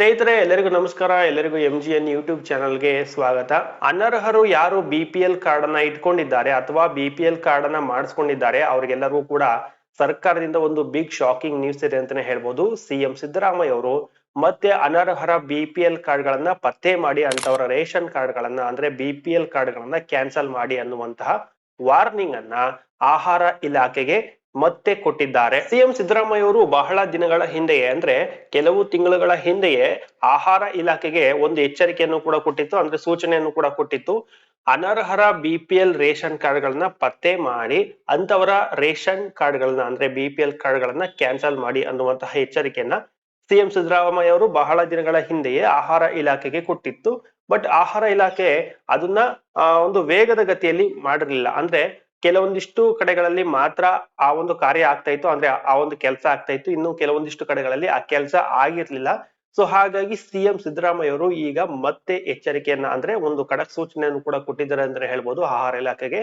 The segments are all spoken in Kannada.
ಸ್ನೇಹಿತರೆ, ಎಲ್ಲರಿಗೂ ನಮಸ್ಕಾರ. ಎಲ್ಲರಿಗೂ ಎಂ ಜಿ ಎನ್ ಯೂಟ್ಯೂಬ್ ಚಾನಲ್ಗೆ ಸ್ವಾಗತ. ಅನರ್ಹರು ಯಾರು ಬಿ ಪಿ ಎಲ್ ಕಾರ್ಡ್ ಅನ್ನ ಇಟ್ಕೊಂಡಿದ್ದಾರೆ ಅಥವಾ ಬಿ ಪಿ ಎಲ್ ಕಾರ್ಡ್ ಅನ್ನ ಮಾಡಿಸ್ಕೊಂಡಿದ್ದಾರೆ, ಅವ್ರಿಗೆಲ್ಲರಿಗೂ ಕೂಡ ಸರ್ಕಾರದಿಂದ ಒಂದು ಬಿಗ್ ಶಾಕಿಂಗ್ ನ್ಯೂಸ್ ಇದೆ ಅಂತಾನೆ ಹೇಳ್ಬೋದು. ಸಿಎಂ ಸಿದ್ದರಾಮಯ್ಯ ಅವರು ಮತ್ತೆ ಅನರ್ಹರ ಬಿ ಪಿ ಎಲ್ ಕಾರ್ಡ್ ಗಳನ್ನ ಪತ್ತೆ ಮಾಡಿ ಅಂತವರ ರೇಷನ್ ಕಾರ್ಡ್ ಗಳನ್ನ ಅಂದ್ರೆ B P L card cancel ಮಾಡಿ ಅನ್ನುವಂತಹ ವಾರ್ನಿಂಗ್ ಅನ್ನ ಆಹಾರ ಇಲಾಖೆಗೆ ಮತ್ತೆ ಕೊಟ್ಟಿದ್ದಾರೆ. ಸಿಎಂ ಸಿದ್ದರಾಮಯ್ಯ ಅವರು ಬಹಳ ದಿನಗಳ ಹಿಂದೆಯೇ, ಅಂದ್ರೆ ಕೆಲವು ತಿಂಗಳುಗಳ ಹಿಂದೆಯೇ ಆಹಾರ ಇಲಾಖೆಗೆ ಒಂದು ಎಚ್ಚರಿಕೆಯನ್ನು ಕೂಡ ಕೊಟ್ಟಿತ್ತು, ಅಂದ್ರೆ ಸೂಚನೆಯನ್ನು ಕೂಡ ಕೊಟ್ಟಿತ್ತು. ಅನರ್ಹರ B P L ration card ಗಳನ್ನ ಪತ್ತೆ ಮಾಡಿ ಅಂತವರ ರೇಷನ್ ಕಾರ್ಡ್ ಗಳನ್ನ ಅಂದ್ರೆ ಬಿ ಪಿ ಎಲ್ ಕಾರ್ಡ್ ಗಳನ್ನ ಕ್ಯಾನ್ಸಲ್ ಮಾಡಿ ಅನ್ನುವಂತಹ ಎಚ್ಚರಿಕೆಯನ್ನ ಸಿಎಂ ಸಿದ್ದರಾಮಯ್ಯ ಅವರು ಬಹಳ ದಿನಗಳ ಹಿಂದೆಯೇ ಆಹಾರ ಇಲಾಖೆಗೆ ಕೊಟ್ಟಿತ್ತು. ಬಟ್ ಆಹಾರ ಇಲಾಖೆ ಅದನ್ನ ಒಂದು ವೇಗದ ಗತಿಯಲ್ಲಿ ಮಾಡಿರಲಿಲ್ಲ. ಅಂದ್ರೆ ಕೆಲವೊಂದಿಷ್ಟು ಕಡೆಗಳಲ್ಲಿ ಮಾತ್ರ ಆ ಒಂದು ಕಾರ್ಯ ಆಗ್ತಾ ಇತ್ತು. ಅಂದ್ರೆ ಆ ಒಂದು ಕೆಲಸ ಆಗ್ತಾ ಇತ್ತು. ಇನ್ನು ಕೆಲವೊಂದಿಷ್ಟು ಕಡೆಗಳಲ್ಲಿ ಆ ಕೆಲಸ ಆಗಿರ್ಲಿಲ್ಲ. ಸೊ ಹಾಗಾಗಿ ಸಿಎಂ ಸಿದ್ದರಾಮಯ್ಯ ಅವರು ಈಗ ಮತ್ತೆ ಎಚ್ಚರಿಕೆಯನ್ನ ಅಂದ್ರೆ ಒಂದು ಖಡಕ್ ಸೂಚನೆಯನ್ನು ಕೂಡ ಕೊಟ್ಟಿದ್ದಾರೆ ಅಂದ್ರೆ ಹೇಳ್ಬೋದು ಆಹಾರ ಇಲಾಖೆಗೆ.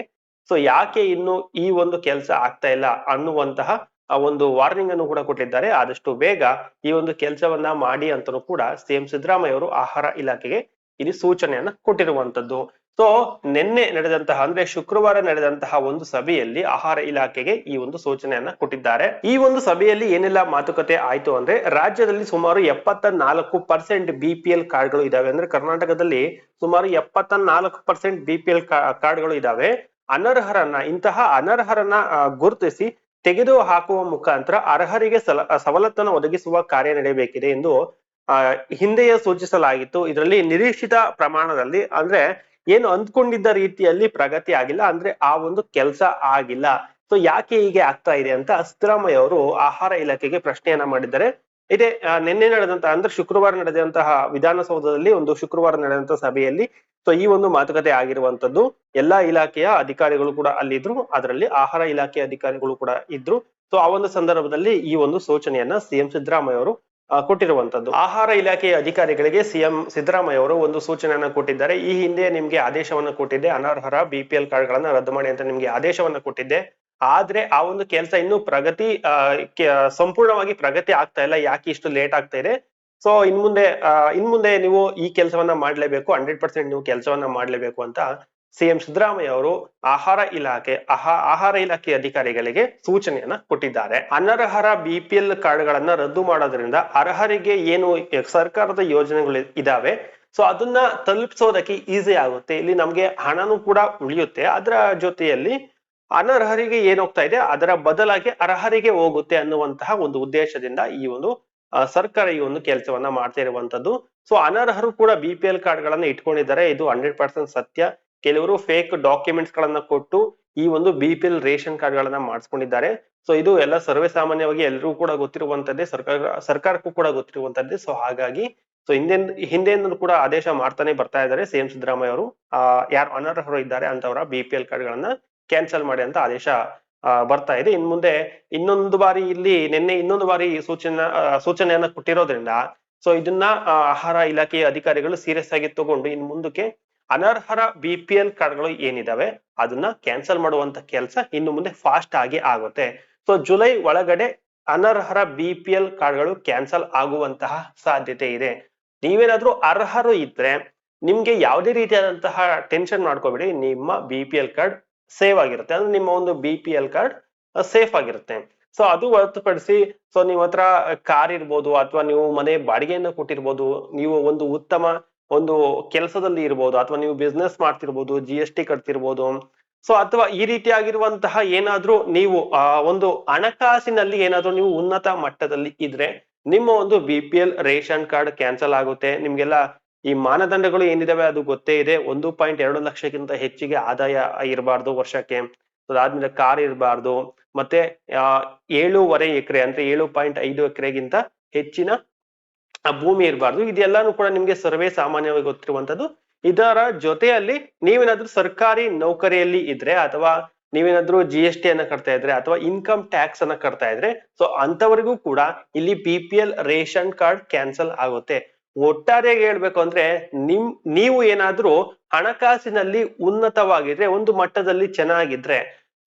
ಸೊ ಯಾಕೆ ಇನ್ನು ಈ ಒಂದು ಕೆಲಸ ಆಗ್ತಾ ಇಲ್ಲ ಅನ್ನುವಂತಹ ಆ ಒಂದು ವಾರ್ನಿಂಗ್ ಅನ್ನು ಕೂಡ ಕೊಟ್ಟಿದ್ದಾರೆ. ಆದಷ್ಟು ಬೇಗ ಈ ಒಂದು ಕೆಲಸವನ್ನ ಮಾಡಿ ಅಂತಲೂ ಕೂಡ ಸಿಎಂ ಸಿದ್ದರಾಮಯ್ಯ ಅವರು ಆಹಾರ ಇಲಾಖೆಗೆ ಇಲ್ಲಿ ಸೂಚನೆಯನ್ನ ಕೊಟ್ಟಿರುವಂತದ್ದು. ಸೊ ನಿನ್ನೆ ನಡೆದಂತಹ, ಅಂದ್ರೆ ಶುಕ್ರವಾರ ನಡೆದಂತಹ ಒಂದು ಸಭೆಯಲ್ಲಿ ಆಹಾರ ಇಲಾಖೆಗೆ ಈ ಒಂದು ಸೂಚನೆಯನ್ನ ಕೊಟ್ಟಿದ್ದಾರೆ. ಈ ಒಂದು ಸಭೆಯಲ್ಲಿ ಏನೆಲ್ಲ ಮಾತುಕತೆ ಆಯ್ತು ಅಂದ್ರೆ, ರಾಜ್ಯದಲ್ಲಿ ಸುಮಾರು ಎಪ್ಪತ್ತ ನಾಲ್ಕು ಪರ್ಸೆಂಟ್ ಬಿ ಪಿ ಎಲ್ ಕಾರ್ಡ್ಗಳು ಇದಾವೆ. ಅಂದ್ರೆ ಕರ್ನಾಟಕದಲ್ಲಿ ಸುಮಾರು ಎಪ್ಪತ್ತ ನಾಲ್ಕು ಪರ್ಸೆಂಟ್ ಬಿ ಪಿ ಎಲ್ ಕಾರ್ಡ್ಗಳು ಇದಾವೆ. ಅನರ್ಹರನ್ನ, ಇಂತಹ ಅನರ್ಹರನ್ನ ಗುರುತಿಸಿ ತೆಗೆದು ಹಾಕುವ ಮುಖಾಂತರ ಅರ್ಹರಿಗೆ ಸಲ, ಸವಲತ್ತನ್ನು ಒದಗಿಸುವ ಕಾರ್ಯ ನಡೆಯಬೇಕಿದೆ ಎಂದು ಹಿಂದೆಯೇ ಸೂಚಿಸಲಾಗಿತ್ತು. ಇದರಲ್ಲಿ ನಿರೀಕ್ಷಿತ ಪ್ರಮಾಣದಲ್ಲಿ, ಅಂದ್ರೆ ಏನು ಅಂದ್ಕೊಂಡಿದ್ದ ರೀತಿಯಲ್ಲಿ ಪ್ರಗತಿ ಆಗಿಲ್ಲ, ಅಂದ್ರೆ ಆ ಒಂದು ಕೆಲಸ ಆಗಿಲ್ಲ. ಸೊ ಯಾಕೆ ಹೀಗೆ ಆಗ್ತಾ ಇದೆ ಅಂತ ಸಿದ್ದರಾಮಯ್ಯ ಅವರು ಆಹಾರ ಇಲಾಖೆಗೆ ಪ್ರಶ್ನೆಯನ್ನ ಮಾಡಿದ್ದಾರೆ. ಇದೇ ನಿನ್ನೆ ನಡೆದಂತಹ ಅಂದ್ರೆ ಶುಕ್ರವಾರ ನಡೆದಂತಹ ವಿಧಾನಸೌಧದಲ್ಲಿ ಒಂದು ಶುಕ್ರವಾರ ನಡೆದಂತಹ ಸಭೆಯಲ್ಲಿ ಸೊ ಈ ಒಂದು ಮಾತುಕತೆ ಆಗಿರುವಂತದ್ದು, ಎಲ್ಲಾ ಇಲಾಖೆಯ ಅಧಿಕಾರಿಗಳು ಕೂಡ ಅಲ್ಲಿದ್ರು, ಅದರಲ್ಲಿ ಆಹಾರ ಇಲಾಖೆ ಅಧಿಕಾರಿಗಳು ಕೂಡ ಇದ್ರು. ಸೊ ಆ ಒಂದು ಸಂದರ್ಭದಲ್ಲಿ ಈ ಒಂದು ಸೂಚನೆಯನ್ನ ಸಿಎಂ ಸಿದ್ದರಾಮಯ್ಯ ಅವರು ಕೊಟ್ಟಿರುವಂತದ್ದು ಆಹಾರ ಇಲಾಖೆಯ ಅಧಿಕಾರಿಗಳಿಗೆ ಸಿಎಂ ಸಿದ್ದರಾಮಯ್ಯ ಅವರು ಒಂದು ಸೂಚನೆಯನ್ನ ಕೊಟ್ಟಿದ್ದಾರೆ. ಈ ಹಿಂದೆ ನಿಮ್ಗೆ ಆದೇಶವನ್ನ ಕೊಟ್ಟಿದ್ದೆ. ಅನರ್ಹರ ಬಿ ಪಿ ಎಲ್ ಕಾರ್ಡ್ ಗಳನ್ನ ರದ್ದು ಮಾಡಿ ಅಂತ ನಿಮ್ಗೆ ಆದೇಶವನ್ನ ಕೊಟ್ಟಿದ್ದೆ. ಆದ್ರೆ ಆ ಒಂದು ಕೆಲಸ ಇನ್ನೂ ಪ್ರಗತಿ ಸಂಪೂರ್ಣವಾಗಿ ಪ್ರಗತಿ ಆಗ್ತಾ ಇಲ್ಲ. ಯಾಕೆ ಇಷ್ಟು ಲೇಟ್ ಆಗ್ತಾ ಇದೆ? ಸೊ ಇನ್ ಮುಂದೆ ಇನ್ ಮುಂದೆ ನೀವು ಈ ಕೆಲಸವನ್ನ ಮಾಡ್ಲೇಬೇಕು. ಹಂಡ್ರೆಡ್ ಪರ್ಸೆಂಟ್ ನೀವು ಕೆಲಸವನ್ನ ಮಾಡ್ಲೇಬೇಕು ಅಂತ ಸಿಎಂ ಸಿದ್ದರಾಮಯ್ಯ ಅವರು ಆಹಾರ ಇಲಾಖೆ, ಆಹಾ, ಆಹಾರ ಇಲಾಖೆ ಅಧಿಕಾರಿಗಳಿಗೆ ಸೂಚನೆಯನ್ನ ಕೊಟ್ಟಿದ್ದಾರೆ. ಅನರ್ಹರ ಬಿಪಿಎಲ್ ಕಾರ್ಡ್ಗಳನ್ನ ರದ್ದು ಮಾಡೋದ್ರಿಂದ ಅರ್ಹರಿಗೆ ಏನು ಸರ್ಕಾರದ ಯೋಜನೆಗಳು ಇದಾವೆ, ಸೊ ಅದನ್ನ ತಲುಪಿಸೋದಕ್ಕೆ ಈಸಿ ಆಗುತ್ತೆ. ಇಲ್ಲಿ ನಮ್ಗೆ ಹಣನೂ ಕೂಡ ಉಳಿಯುತ್ತೆ. ಅದರ ಜೊತೆಯಲ್ಲಿ ಅನರ್ಹರಿಗೆ ಏನ್ ಹೋಗ್ತಾ ಇದೆ, ಅದರ ಬದಲಾಗಿ ಅರ್ಹರಿಗೆ ಹೋಗುತ್ತೆ ಅನ್ನುವಂತಹ ಒಂದು ಉದ್ದೇಶದಿಂದ ಈ ಒಂದು ಸರ್ಕಾರ ಈ ಒಂದು ಕೆಲಸವನ್ನ ಮಾಡ್ತಾ ಇರುವಂತದ್ದು. ಸೊ ಅನರ್ಹರು ಕೂಡ ಬಿ ಪಿ ಕಾರ್ಡ್ ಗಳನ್ನ ಇಟ್ಕೊಂಡಿದ್ದಾರೆ. ಇದು ಹಂಡ್ರೆಡ್ ಪರ್ಸೆಂಟ್ ಸತ್ಯ. ಕೆಲವರು ಫೇಕ್ ಡಾಕ್ಯುಮೆಂಟ್ಸ್ ಗಳನ್ನ ಕೊಟ್ಟು ಈ ಒಂದು B P L ration card ಗಳನ್ನ ಮಾಡಿಸ್ಕೊಂಡಿದ್ದಾರೆ. ಸೊ ಇದು ಎಲ್ಲ ಸರ್ವೇ ಸಾಮಾನ್ಯವಾಗಿ ಎಲ್ಲರಿಗೂ ಕೂಡ ಗೊತ್ತಿರುವಂತದ್ದೇ, ಸರ್ಕಾರ, ಸರ್ಕಾರಕ್ಕೂ ಕೂಡ ಗೊತ್ತಿರುವಂತದ್ದೇ. ಸೊ ಹಾಗಾಗಿ ಸೊ ಹಿಂದೆ ಹಿಂದೆಯಿಂದ ಕೂಡ ಆದೇಶ ಮಾಡ್ತಾನೆ ಬರ್ತಾ ಇದ್ದಾರೆ ಸಿಎಂ ಸಿದ್ದರಾಮಯ್ಯ ಅವರು. ಯಾರು ಅನರ್ಹರು ಇದ್ದಾರೆ ಅಂತವರ ಬಿ ಪಿ ಎಲ್ ಕಾರ್ಡ್ ಗಳನ್ನ ಕ್ಯಾನ್ಸಲ್ ಮಾಡಿ ಅಂತ ಆದೇಶ ಬರ್ತಾ ಇದೆ. ಇನ್ ಮುಂದೆ ಇನ್ನೊಂದು ಬಾರಿ ಇಲ್ಲಿ ನಿನ್ನೆ ಇನ್ನೊಂದು ಬಾರಿ ಸೂಚನೆ ಸೂಚನೆಯನ್ನ ಕೊಟ್ಟಿರೋದ್ರಿಂದ ಸೊ ಇದನ್ನ ಆಹಾರ ಇಲಾಖೆಯ ಅಧಿಕಾರಿಗಳು ಸೀರಿಯಸ್ ಆಗಿ ತಗೊಂಡು ಇನ್ ಮುಂದಕ್ಕೆ ಅನರ್ಹರ ಬಿ ಪಿ ಎಲ್ ಕಾರ್ಡ್ಗಳು ಏನಿದಾವೆ, ಅದನ್ನ ಕ್ಯಾನ್ಸಲ್ ಮಾಡುವಂತ ಕೆಲಸ ಇನ್ನು ಮುಂದೆ ಫಾಸ್ಟ್ ಆಗಿ ಆಗುತ್ತೆ. ಸೊ ಜುಲೈ ಒಳಗಡೆ ಅನರ್ಹರ ಬಿ ಪಿ ಎಲ್ ಕಾರ್ಡ್ಗಳು ಕ್ಯಾನ್ಸಲ್ ಆಗುವಂತಹ ಸಾಧ್ಯತೆ ಇದೆ. ನೀವೇನಾದ್ರೂ ಅರ್ಹರು ಇದ್ರೆ ನಿಮ್ಗೆ ಯಾವುದೇ ರೀತಿಯಾದಂತಹ ಟೆನ್ಷನ್ ಮಾಡ್ಕೋಬೇಡಿ, ನಿಮ್ಮ B P L card save ಆಗಿರುತ್ತೆ. ಅಂದ್ರೆ ನಿಮ್ಮ ಒಂದು B P L card safe ಆಗಿರುತ್ತೆ. ಸೊ ಅದು ಹೊರತುಪಡಿಸಿ ಸೊ ನಿಮ್ಮ ಹತ್ರ ಕಾರ್ ಇರ್ಬೋದು ಅಥವಾ ನೀವು ಮನೆ ಬಾಡಿಗೆಯನ್ನು ಕೊಟ್ಟಿರ್ಬೋದು, ನೀವು ಒಂದು ಉತ್ತಮ ಒಂದು ಕೆಲಸದಲ್ಲಿ ಇರ್ಬೋದು ಅಥವಾ ನೀವು ಬಿಸ್ನೆಸ್ ಮಾಡ್ತಿರ್ಬೋದು ಜಿ ಎಸ್ ಟಿ ಕಟ್ತಿರ್ಬೋದು. ಸೊ ಅಥವಾ ಈ ರೀತಿಯಾಗಿರುವಂತಹ ಏನಾದ್ರೂ ನೀವು, ಆ, ಒಂದು ಹಣಕಾಸಿನಲ್ಲಿ ಏನಾದ್ರೂ ನೀವು ಉನ್ನತ ಮಟ್ಟದಲ್ಲಿ ಇದ್ರೆ ನಿಮ್ಮ ಒಂದು B P L ration card cancel ಆಗುತ್ತೆ. ನಿಮ್ಗೆಲ್ಲ ಈ ಮಾನದಂಡಗಳು ಏನಿದಾವೆ ಅದು ಗೊತ್ತೇ ಇದೆ. ಒಂದು ಪಾಯಿಂಟ್ ಎರಡು ಲಕ್ಷಕ್ಕಿಂತ ಹೆಚ್ಚಿಗೆ ಆದಾಯ ಇರಬಾರ್ದು ವರ್ಷಕ್ಕೆ. ಅದಾದ್ಮೇಲೆ ಕಾರ್ ಇರಬಾರ್ದು. ಮತ್ತೆ ಏಳೂವರೆ ಎಕರೆ, ಅಂದ್ರೆ ಏಳು ಪಾಯಿಂಟ್ ಐದು ಎಕರೆಗಿಂತ ಹೆಚ್ಚಿನ ಆ ಭೂಮಿ ಇರಬಾರ್ದು. ಇದೆಲ್ಲಾನು ಕೂಡ ನಿಮ್ಗೆ ಸರ್ವೇ ಸಾಮಾನ್ಯವಾಗಿ ಗೊತ್ತಿರುವಂತದ್ದು. ಇದರ ಜೊತೆಯಲ್ಲಿ ನೀವೇನಾದ್ರೂ ಸರ್ಕಾರಿ ನೌಕರಿಯಲ್ಲಿ ಇದ್ರೆ ಅಥವಾ ನೀವೇನಾದ್ರೂ ಜಿ ಎಸ್ ಟಿ ಅನ್ನ ಕಟ್ತಾ ಇದ್ರೆ ಅಥವಾ ಇನ್ಕಮ್ ಟ್ಯಾಕ್ಸ್ ಅನ್ನ ಕಟ್ತಾ ಇದ್ರೆ ಸೊ ಅಂತವರಿಗೂ ಕೂಡ ಇಲ್ಲಿ B P L ration card cancel ಆಗುತ್ತೆ. ಒಟ್ಟಾರೆಯಾಗಿ ಹೇಳ್ಬೇಕು ಅಂದ್ರೆ ನಿಮ್, ನೀವು ಏನಾದ್ರೂ ಹಣಕಾಸಿನಲ್ಲಿ ಉನ್ನತವಾಗಿದ್ರೆ, ಒಂದು ಮಟ್ಟದಲ್ಲಿ ಚೆನ್ನಾಗಿದ್ರೆ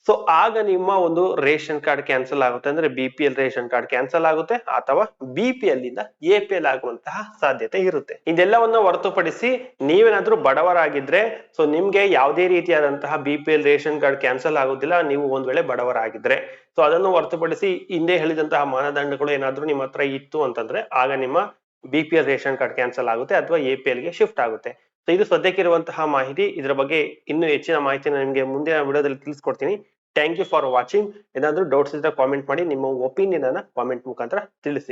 ಸೊ ಆಗ ನಿಮ್ಮ ಒಂದು ರೇಷನ್ ಕಾರ್ಡ್ ಕ್ಯಾನ್ಸಲ್ ಆಗುತ್ತೆ ಅಂದ್ರೆ B P L ration card cancel ಆಗುತ್ತೆ ಅಥವಾ ಬಿ ಪಿ ಎಲ್ ಇಂದ ಎ ಪಿ ಎಲ್ ಆಗುವಂತಹ ಸಾಧ್ಯತೆ ಇರುತ್ತೆ. ಇದೆಲ್ಲವನ್ನ ಹೊರತುಪಡಿಸಿ ನೀವೇನಾದ್ರೂ ಬಡವರಾಗಿದ್ರೆ ಸೊ ನಿಮ್ಗೆ ಯಾವುದೇ ರೀತಿಯಾದಂತಹ B P L ration card cancel ಆಗೋದಿಲ್ಲ, ನೀವು ಒಂದ್ ವೇಳೆ ಬಡವರಾಗಿದ್ರೆ. ಸೊ ಅದನ್ನು ಹೊರತುಪಡಿಸಿ ಹಿಂದೆ ಹೇಳಿದಂತಹ ಮಾನದಂಡಗಳು ಏನಾದ್ರೂ ನಿಮ್ಮ ಹತ್ರ ಇತ್ತು ಅಂತಂದ್ರೆ, ಆಗ ನಿಮ್ಮ B P L ration card cancel ಆಗುತ್ತೆ ಅಥವಾ ಎ ಪಿ ಎಲ್ಗೆ ಶಿಫ್ಟ್ ಆಗುತ್ತೆ. ಇದು ಸದ್ಯಕ್ಕಿರುವಂತಹ ಮಾಹಿತಿ ಇದರ ಬಗ್ಗೆ ಇನ್ನೂ ಹೆಚ್ಚಿನ ಮಾಹಿತಿನ ನಿಮಗೆ ಮುಂದಿನ ವಿಡಿಯೋದಲ್ಲಿ ತಿಳಿಸ್ಕೊಡ್ತೀನಿ. ಥ್ಯಾಂಕ್ ಯು ಫಾರ್ ವಾಚಿಂಗ್ ಏನಾದರೂ ಡೌಟ್ಸ್ ಇದ್ದರೆ ಕಾಮೆಂಟ್ ಮಾಡಿ, ನಿಮ್ಮ ಒಪಿನಿಯನ್ ಅನ್ನ ಕಾಮೆಂಟ್ ಮುಖಾಂತರ ತಿಳಿಸಿ.